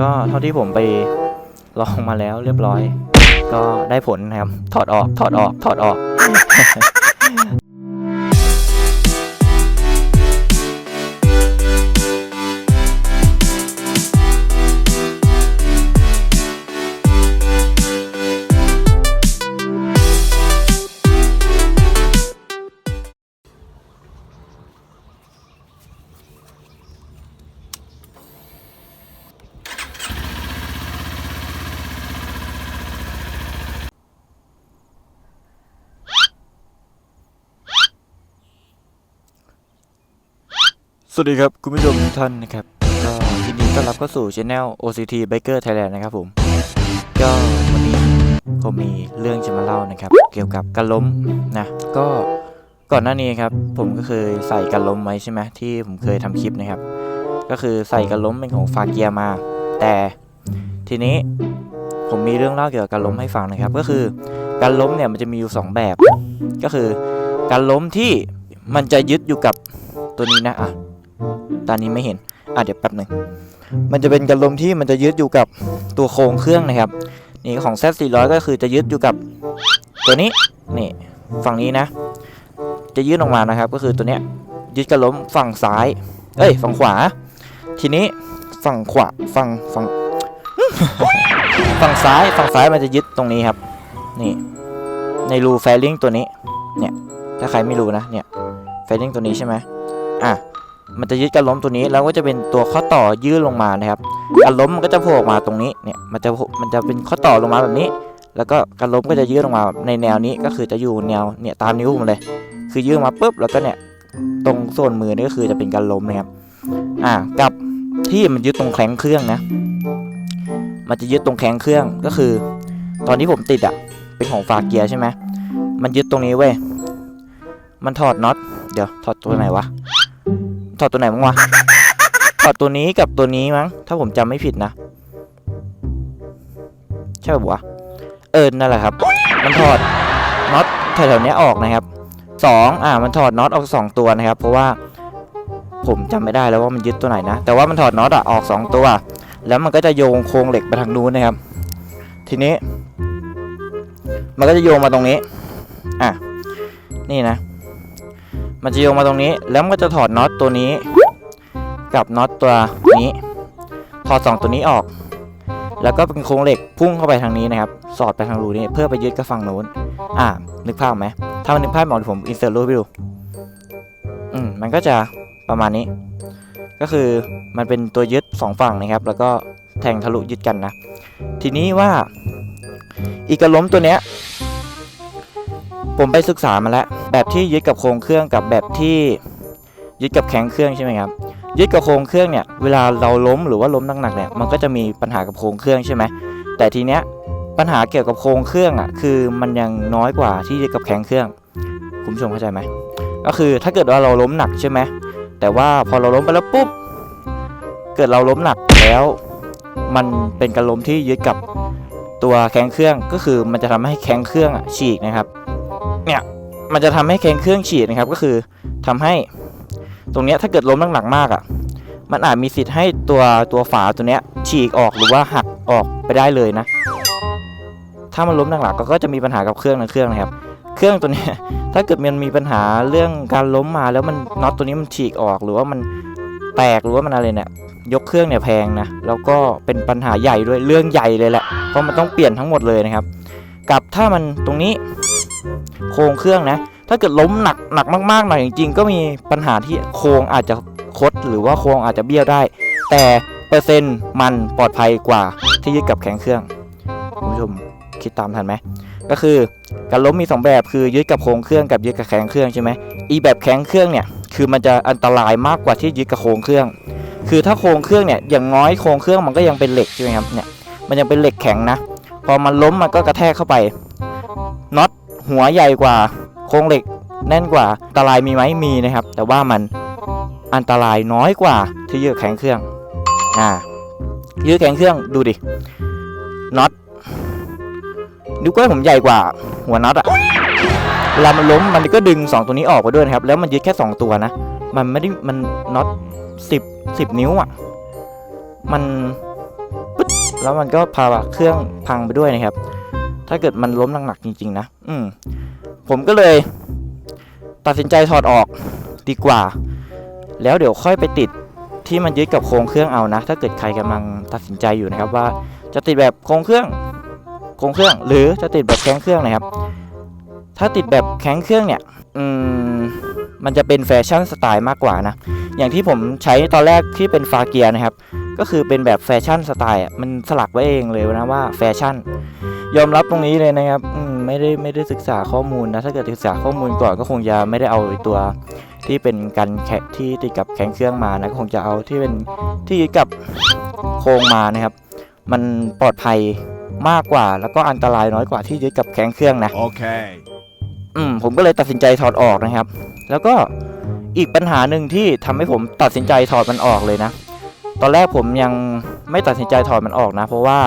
ก็เท่าที่ผมไปลองมาแล้วเรียบร้อย ก็ได้ผลนะครับ ถอดออก ถอดออก ถอดออก วัสดีครับคุณผู้ชมทุกท่านนะครับก็ยินดีต้อนรับเข้าสู่ช anel OCT Biker Thailand นะครับผม ก็วันนี้ผมมีเรื่องจะมาเล่านะครับ เกี่ยวกับการล้มนะก็ก่อนหน้านี้ครับ ผมก็เคยใส่การล้มไว้ใช่ไหมที่ผมเคยทำคลิปนะครับ ก็คือใส่การล้มเป็นของฟาเกียมา แต่ทีนี้ผมมีเรื่องเล่าเกี่ยวกับการล้มให้ฟังนะครับ ก็คือการล้มเนี่ยมันจะมีอยู่สองแบบ ก็คือการล้มที่มันจะยึดอยู่กับตัวนี้นะอะ ตอนนี้ไม่เห็น อะเดี๋ยวแป๊บหนึ่ง มันจะเป็นกระลมที่มันจะยึดอยู่กับตัวโครงเครื่องนะครับ นี่ของ Z 400 ก็คือจะยึดอยู่กับตัวนี้ นี่ฝั่งนี้นะ จะยื่นออกมานะครับ ก็คือตัวเนี้ยยึดกระลมฝั่งซ้าย เอ้ย ฝั่งขวา ทีนี้ฝั่งขวา ฝั่งฝั่งฝั่งซ้าย ฝั่งซ้ายมันจะยึดตรงนี้ครับ นี่ ในรูแฟลิงตัวนี้ เนี่ย ถ้าใครไม่รู้นะ เนี่ย แฟลิงตัวนี้ใช่ไหมอะ มันจะยึดการล้มตัวนี้แล้วก็จะเป็นตัวข้อต่อยื่นลงมานะครับการล้มมันก็จะโผล่ออกมาตรงนี้เนี่ยมันจะมันจะเป็นข้อต่อลงมาแบบนี้ แล้วก็การล้มก็จะยื่นลงมาในแนวนี้ก็คือจะอยู่แนวเนี่ยตามนิ้วผมเลย คือยื่นมาปุ๊บแล้วก็เนี่ยตรงส่วนมือนี่ก็คือจะเป็นการล้มนะครับอ่ากับที่มันยึดตรงแข้งเครื่องนะ มันจะยึดตรงแข้งเครื่องก็คือ ตอนที่ผมติดอะเป็นของฝากเกียร์ใช่ไหมมันยึดตรงนี้เว้ยมันถอดน็อตเดี๋ยวถอดตัวไหนวะ ถอดตัวไหนบ้งวะถอดตัวนี้กับตัวนี้มั้ง ถ้าผมจำไม่ผิดนะ ใช่ป่ะวะเออนั่นแหละครับ มันถอดน็อตแถวๆเนี้ยออกนะครับสองอ่ามันถอดน็อตออกสองตัวนะครับ เพราะว่าผมจำไม่ได้แล้วว่ามันยึดตัวไหนนะ แต่ว่ามันถอดน็อตอะออกสองตัว แล้วมันก็จะโยงโครงเหล็กไปทางนู้นนะครับ ทีนี้ มันก็จะโยงมาตรงนี้ อะ นี่นะ มันจะโยงมาตรงนี้ แล้วมันก็จะถอดน็อตตัวนี้ กับน็อตตัวนี้ ถอดสองตัวนี้ออก แล้วก็เป็นโครงเหล็กพุ่งเข้าไปทางนี้นะครับ สอดไปทางรูนี้เพื่อไปยึดกับฝั่งโน้น อ่า นึกภาพไหม ถ้ามันนึกภาพไม่ออกผมอินเสิร์ตรูปให้ดู อืม มันก็จะประมาณนี้ ก็คือมันเป็นตัวยึดสองฝั่งนะครับ แล้วก็แทงทะลุยึดกันนะ ทีนี้ว่าอีกระล้มตัวเนี้ย ผมไปศึกษามาแล้ว แบบที่ยึดกับโครงเครื่องกับแบบที่ยึดกับแข็งเครื่องใช่ไหมครับยึดกับโครงเครื่องเนี่ยเวลาเราล้มหรือว่าล้มหนักๆเนี่ยมันก็จะมีปัญหากับโครงเครื่องใช่ไหมแต่ทีเนี้ยปัญหาเกี่ยวกับโครงเครื่องอะคือมันยังน้อยกว่าที่ยึดกับแข็งเครื่อง คุณผู้ชมเข้าใจไหมก็คือถ้าเกิดว่าเราล้มหนักใช่ไหมแต่ว่าพอเราล้มไปแล้วปุ๊บเกิดเราล้มหนักแล้ว มันเป็นการล้มที่ยึดกับตัวแข็งเครื่องก็คือมันจะทำให้แข็งเครื่องอะฉีกนะครับ เนี่ยมันจะทำให้แข็งเครื่องฉีดนะครับก็คือทำให้ตรงเนี้ยถ้าเกิดล้มหนักๆมากอะ่ะมันอาจมีสิทธิ์ให้ตัวตัวฝาตัวเนี้ยฉีกออกหรือว่าหักออกไปได้เลยนะ ถ้ามันล้มหนักๆก็จะมีปัญหากับเครื่องในเครื่องนะครับ เครื่องตัวเนี้ยถ้าเกิดมันมีปัญหาเรื่องการล้มมาแล้วมันน็อตตัวนี้มันฉีกออกหรือว่ามันแตกหรือว่ามันอะไรเนี่ยยกเครื่องเนี่ยแพงนะแล้วก็เป็นปัญหาใหญ่ด้วยเรื่องใหญ่เลยแหละเพราะมันต้องเปลี่ยนทั้งหมดเลยนะครับ กับถ้ามันตรงนี้โครงเครื่องนะ ถ้าเกิดล้มหนักหนักมากๆหน่อยจริงๆก็มีปัญหาที่โครงอาจจะคดหรือว่าโครงอาจจะเบี้ยวได้ แต่เปอร์เซ็นต์มันปลอดภัยกว่าที่ยึดกับแข็งเครื่องคุณผู้ชมคิดตามทันไหมก็คือการล้มมีสองแบบคือยึดกับโครงเครื่องกับยึดกับแข็งเครื่องใช่ไหมอีแบบแข็งเครื่องเนี่ยคือมันจะอันตรายมากกว่าที่ยึดกับโครงเครื่อง คือถ้าโครงเครื่องเนี่ยอย่างน้อยโครงเครื่องมันก็ยังเป็นเหล็กใช่ไหมครับเนี่ยมันยังเป็นเหล็กแข็งนะ พอมันล้มมันก็กระแทกเข้าไปน็อตหัวใหญ่กว่าโครงเหล็กแน่นกว่าอันตรายมีไหมมีนะครับ แต่ว่ามันอันตรายน้อยกว่าที่ยืดแข็งเครื่องอ่ายืดแข็งเครื่องดูดิน็อตนิ้วก้อยผมใหญ่กว่าหัวน็อตอะเวลามันล้มมันก็ดึงสองตัวนี้ออกไปด้วยนะครับ แล้วมันยึดแค่สองตัวนะ มันไม่ได้มันน็อตสิบสิบนิ้วอะมัน แล้วมันก็พาเครื่องพังไปด้วยนะครับ ถ้าเกิดมันล้มหนักๆจริง ๆ นะ อืม ผมก็เลย ตัดสินใจถอดออกดีกว่า แล้วเดี๋ยวค่อยไปติดที่มันยึดกับโครงเครื่องเอานะ ถ้าเกิดใครกำลังตัดสินใจอยู่นะครับว่าจะติดแบบโครงเครื่อง โครงเครื่อง หรือจะติดแบบแข้งเครื่องนะครับ ถ้าติดแบบแข้งเครื่องเนี่ย อืม มันจะเป็นแฟชั่นสไตล์มากกว่านะ อย่างที่ผมใช้ตอนแรกที่เป็นฟาเกียร์นะครับ ก็คือเป็นแบบแฟชั่นสไตล์อะมันสลักไว้เองเลยนะว่าแฟชั่น ยอมรับตรงนี้เลยนะครับอืมไม่ได้ไม่ได้ศึกษาข้อมูลนะถ้าเกิดศึกษาข้อมูลก่อนก็คงจะไม่ได้เอาไอ้ตัวที่เป็นกันแคะที่ติดกับแข็งเครื่องมานะก็คงจะเอาที่เป็นที่ยึดกับโครงมานะครับ มันปลอดภัยมากกว่า แล้วก็อันตรายน้อยกว่าที่ยึดกับแข็งเครื่องนะ Okay. อืมผมก็เลยตัดสินใจถอดออกนะครับ แล้วก็อีกปัญหาหนึ่งที่ทำให้ผมตัดสินใจถอดมันออกเลยนะ ตอนแรกผมยังไม่ตัดสินใจถอดมันออกนะ เพราะว่า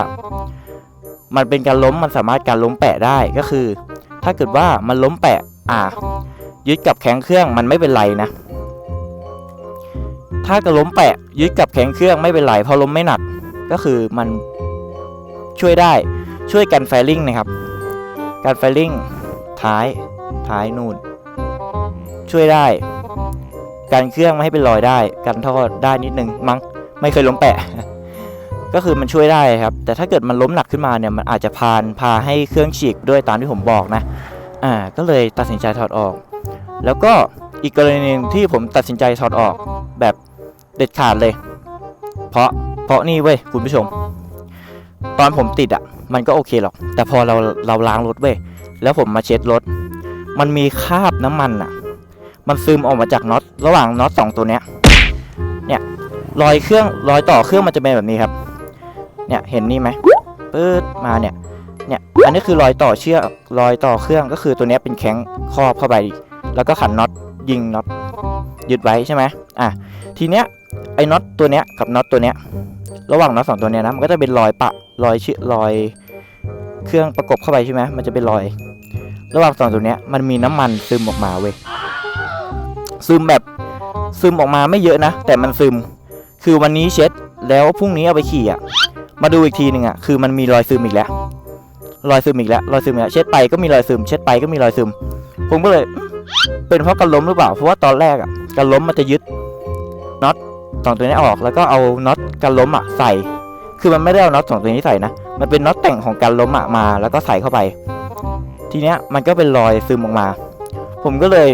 มันเป็นการล้มมันสามารถการล้มแปะได้ก็คือ ถ้าเกิดว่ามันล้มแปะอ่า ยึดกับแข็งเครื่องมันไม่เป็นไรนะ ถ้ากิดล้มแปะยึดกับแข็งเครื่องไม่เป็นไรเพราะล้มไม่หนักก็คือมันช่วยได้ช่วยกันไฟลิ่งนะครับ การไฟลิ่งท้ายท้ายนู่นช่วยได้ การเครื่องไม่ให้เป็นรอยได้ กันท่อได้นิดนึงมั้ง ไม่เคยล้มแปะ ก็คือมันช่วยได้ครับ แต่ถ้าเกิดมันล้มหนักขึ้นมาเนี่ยมันอาจจะพานพาให้เครื่องฉีกด้วยตามที่ผมบอกนะอ่าก็เลยตัดสินใจถอดออก แล้วก็อีกกรณีหนึงที่ผมตัดสินใจถอดออกแบบเด็ดขาดเลย เพราะเพราะนี่เว้ยคุณผู้ชม ตอนผมติดอะ่ะ มันก็โอเคหรอก แต่พอเราเราล้างรถเว้ยแล้วผมมาเช็ดรถ มันมีคราบน้ำมันอะมันซึมออกมาจากน็อตระหว่างน็อตสองตัวเนี้ย รอยเครื่องรอยต่อเครื่องมันจะเป็นแบบนี้ครับ เนี่ยเห็นนี่ไหมปื๊ดมาเนี่ย เนี่ยอันนี้คือรอยต่อเชือกรอยต่อเครื่องก็คือตัวนี้เป็นแข้งครอบเข้าไป แล้วก็ขันน็อตยิงน็อตยึดไว้ใช่ไหมอะทีเนี้ยไอ้น็อตตัวเนี้ยกับน็อตตัวเนี้ยระหว่างน็อตสองตัวเนี้ยนะมันก็จะเป็นรอยปะรอยเชือกรอยเครื่องประกบเข้าไปใช่ไหมมันจะเป็นรอย ระหว่างสองตัวเนี้ยมันมีน้ำมันซึมออกมาเว้ยซึมแบบซึมออกมาไม่เยอะนะ แต่มันซึม คือวันนี้เช็ดแล้วพรุ่งนี้เอาไปขี่อะ มาดูอีกทีหนึ่งอะ คือมันมีรอยซึมอีกแล้ว รอยซึมอีกแล้ว รอยซึมอีกแล้ว เช็ดไปก็มีรอยซึม เช็ดไปก็มีรอยซึม ผมก็เลย เป็นเพราะการล้มหรือเปล่า เพราะว่าตอนแรกอะการล้มมันจะยึดน็อตสองตัวนี้ออก แล้วก็เอาน็อตการล้มอะใส่ คือมันไม่ได้เอาน็อตสองตัวนี้ใส่นะ มันเป็นน็อตแต่งของการล้มอะมา แล้วก็ใส่เข้าไป ทีเนี้ยมันก็เป็นรอยซึมออกมา ผมก็เลย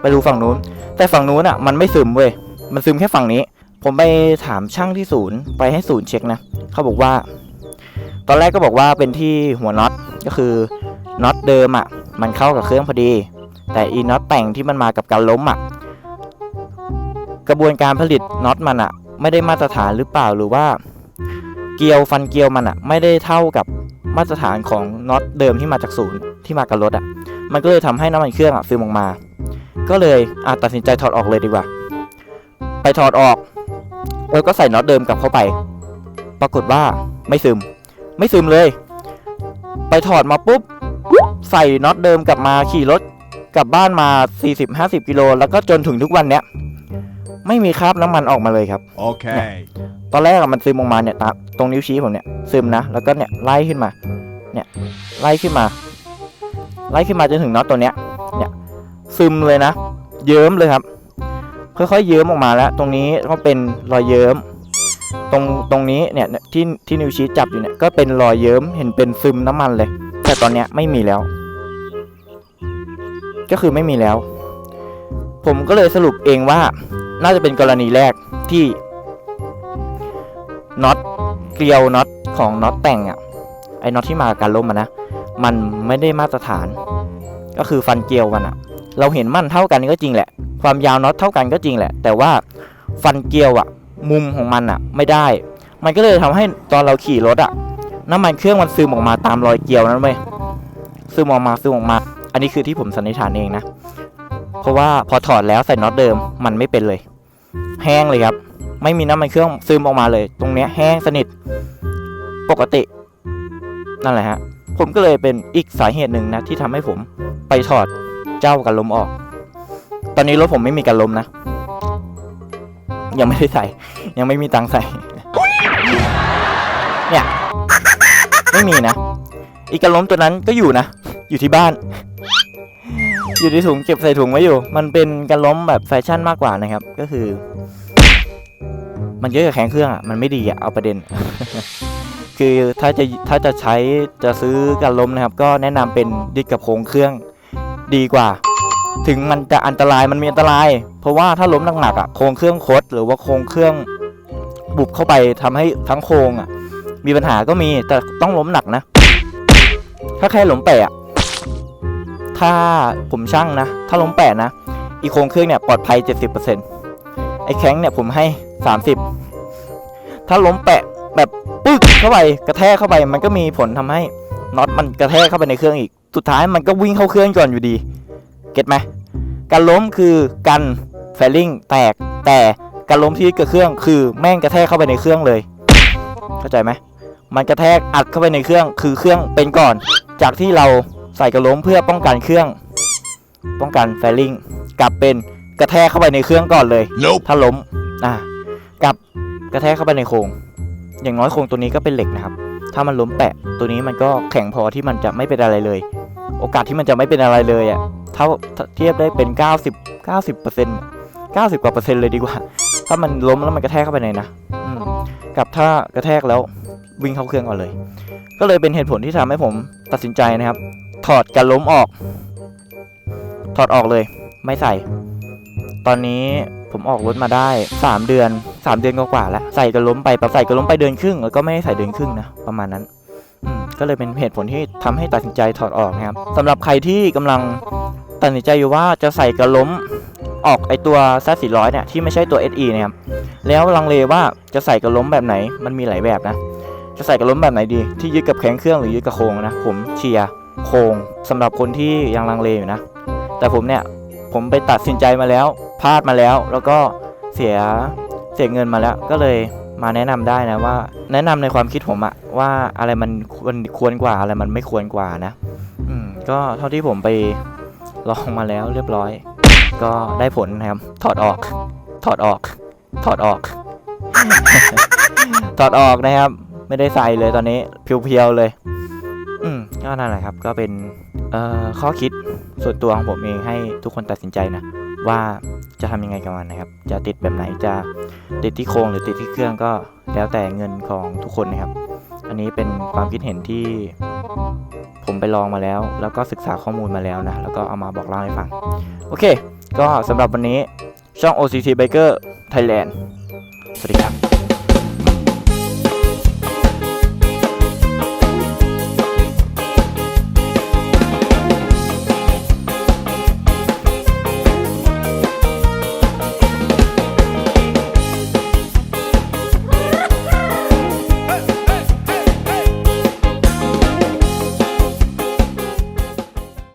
ไปดูฝั่งนู้น แต่ฝั่งนู้นอะ มันไม่ซึมเว้ย มันซึมแค่ฝั่งนี้ ผมไปถามช่างที่ศูนย์ไปให้ศูนย์เช็คนะเขาบอกว่า ตอนแรกก็บอกว่าเป็นที่หัวน็อตก็คือน็อตเดิมอะมันเข้ากับเครื่องพอดี แต่อีน็อตแต่งที่มันมากับการล้มอะกระบวนการผลิตน็อตมันอะไม่ได้มาตรฐานหรือเปล่าหรือว่า เกลียวฟันเกลียวมันอะไม่ได้เท่ากับมาตรฐานของน็อตเดิมที่มาจากศูนย์ที่มากับรถอะมันก็เลยทำให้น้ำมันเครื่องอะซึมออกมา ก็เลยอาตัดสินใจถอดออกเลยดีกว่า ไปถอดออก แล้วก็ใส่น็อตเดิมกลับเข้าไป ปรากฏว่าไม่ซึม ไม่ซึมเลย ไปถอดมาปุ๊บ ใส่น็อตเดิมกลับมาขี่รถกลับบ้านมา 40-50 กิโล แล้วก็จนถึงทุกวันเนี้ยไม่มีคราบน้ำมันออกมาเลยครับ Okay. ตอนแรกอะมันซึมออกมาเนี่ยตาตรงนิ้วชี้ผมเนี่ยซึมนะ แล้วก็เนี่ยไล่ขึ้นมา เนี่ยไล่ขึ้นมา ไล่ขึ้นมาจนถึงน็อตตัวเนี้ย เนี่ยซึมเลยนะ เยิ้มเลยครับ ค่อยๆเยิ้มออกมาแล้ว ตรงนี้ก็เป็นรอยเยิ้ม ตรงตรงนี้เนี่ยที่ที่นิ้วชี้จับอยู่เนี่ยก็เป็นรอยเยิ้มเห็นเป็นซึมน้ำมันเลย แต่ตอนเนี้ยไม่มีแล้ว ก็คือไม่มีแล้ว ผมก็เลยสรุปเองว่า น่าจะเป็นกรณีแรกที่น็อตเกลียวน็อตของน็อตแต่งอะ่ะไอ้น็อตที่มากับการล้มอะนะมันไม่ได้มาตรฐาน ก็คือฟันเกลียวมันอะ่ะ เราเห็นมันเท่ากันก็จริงแหละ ความยาวน็อตเท่ากันก็จริงแหละ แต่ว่าฟันเกลียวอะ่ะมุมของมันอะ่ะไม่ได้ มันก็เลยทำให้ตอนเราขี่รถอะ่ะน้ำมันเครื่องมันซึมออกมาตามรอยเกลียวนั้นเว้ยซึมออกมาซึมออกมา อันนี้คือที่ผมสันนิษฐานเองนะ เพราะว่าพอถอดแล้วใส่น็อตเดิมมันไม่เป็นเลย แห้งเลยครับ ไม่มีน้ำมันเครื่องซึมออกมาเลย ตรงเนี้ยแห้งสนิท ปกติ นั่นแหละฮะ ผมก็เลยเป็นอีกสาเหตุหนึ่งนะที่ทำให้ผมไปถอดเจ้ากันลมออก ตอนนี้รถผมไม่มีกันลมนะ ยังไม่ได้ใส่ ยังไม่มีตังใส่ เนี่ย ไม่มีนะ อีกกันลมตัวนั้นก็อยู่นะ อยู่ที่บ้าน อยู่ในถุงเก็บใส่ถุงไว้อยู่ มันเป็นการล้มแบบแฟชั่นมากกว่านะครับ ก็คือ มันเยอะกับแข็งเครื่องอะ มันไม่ดีอะ เอาประเด็น คือถ้าจะถ้าจะใช้จะซื้อการล้มนะครับ ก็แนะนำเป็นยึดกับโครงเครื่องดีกว่า ถึงมันจะอันตรายมันมีอันตราย เพราะว่าถ้าล้มหนักๆอะโครงเครื่องคดหรือว่าโครงเครื่องบุบเข้าไปทำให้ทั้งโครงอะ มีปัญหาก็มีแต่ต้องล้มหนักนะ ถ้าแค่ล้มแปะถ้าผมช่างนะ ถ้าล้มแปะนะอีโครงเครื่องเนี่ยปลอดภัย 70%ไอ้แข้งเนี่ยผมให้ 30 ถ้าล้มแปะแบบปึ๊กเข้าไปกระแทกเข้าไปมันก็มีผลทำให้น็อตมันกระแทกเข้าไปในเครื่องอีก สุดท้ายมันก็วิ่งเข้าเครื่องก่อนอยู่ดี เก็ตไหมการล้มคือการแฟลลิ่งแตกแต่การล้มที่กับเครื่องคือแม่งกระแทกเข้าไปในเครื่องเลย เข้าใจไหมมันกระแทกอัดเข้าไปในเครื่อง คือเครื่องเป็นก่อน จากที่เราใส่กระล้มเพื่อป้องกันเครื่อง ป้องกันแฟลลิ่งกลับเป็นกระแทกเข้าไปในเครื่องก่อนเลย Nope. ถ้าล้มอะกลับกระแทกเข้าไปในโครง อย่างน้อยโครงตัวนี้ก็เป็นเหล็กนะครับ ถ้ามันล้มแปะตัวนี้มันก็แข็งพอที่มันจะไม่เป็นอะไรเลย โอกาสที่มันจะไม่เป็นอะไรเลยอะ เท่าเทียบได้เป็น 90 90เปอร์เซ็นต์90 กว่าเปอร์เซ็นต์เลยดีกว่า ถ้ามันล้มแล้วมันกระแทกเข้าไปในนะกับถ้ากระแทกแล้ววิ่งเข้าเครื่องก่อนเลย ก็เลยเป็นเหตุผลที่ทำให้ผมตัดสินใจนะครับ ถอดการล้มออก ถอดออกเลย ไม่ใส่ ตอนนี้ผมออกรถมาได้ 3 เดือน 3 เดือนกว่าแล้วใส่กระล้มไปปรับใส่กระล้มไปเดือนครึ่งแล้วก็ไม่ได้ใส่เดือนครึ่งนะประมาณนั้นก็เลยเป็นเหตุผลที่ทำให้ตัดสินใจถอดออกนะครับสำหรับใครที่กำลัง ตัดสินใจอยู่ว่าจะใส่กระล้มออกไอตัวซ4 0 0เนี่ยที่ไม่ใช่ตัว SE นะครับแล้วลังเลว่าจะใส่กระล้มแบบไหนมันมีหลายแบบนะ จะใส่กระล้มแบบไหนดี ที่ยึดกับแข้งเครื่องหรือยึดกับโครงนะ ผมเชียร์โครงสำหรับคนที่ยังลังเลอยู่นะ แต่ผมเนี่ยผมไปตัดสินใจมาแล้วพลาดมาแล้ว แล้วก็เสียเสียเงินมาแล้วก็เลยมาแนะนำได้นะว่า แนะนำในความคิดผมอะว่าอะไรมันควรควรกว่าอะไรมันไม่ควรกว่านะ อืมก็เท่าที่ผมไป ลองมาแล้วเรียบร้อย ก็ได้ผลนะครับ ถอดออก ถอดออก ถอดออก ถอดออกนะครับ ไม่ได้ใส่เลยตอนนี้เพียวๆเลย อืมก็นั่นแหละครับ ก็เป็นเอ่อข้อคิดส่วนตัวของผมเองให้ทุกคนตัดสินใจนะ ว่าจะทำยังไงกับมันนะครับ จะติดแบบไหนจะติดที่โครงหรือติดที่เครื่องก็แล้วแต่เงินของทุกคนนะครับ อันนี้เป็นความคิดเห็นที่ผมไปลองมาแล้ว แล้วก็ศึกษาข้อมูลมาแล้วนะ แล้วก็เอามาบอกเล่าให้ฟัง โอเค ก็สำหรับวันนี้ช่อง OCT Biker Thailand สวัสดีครับ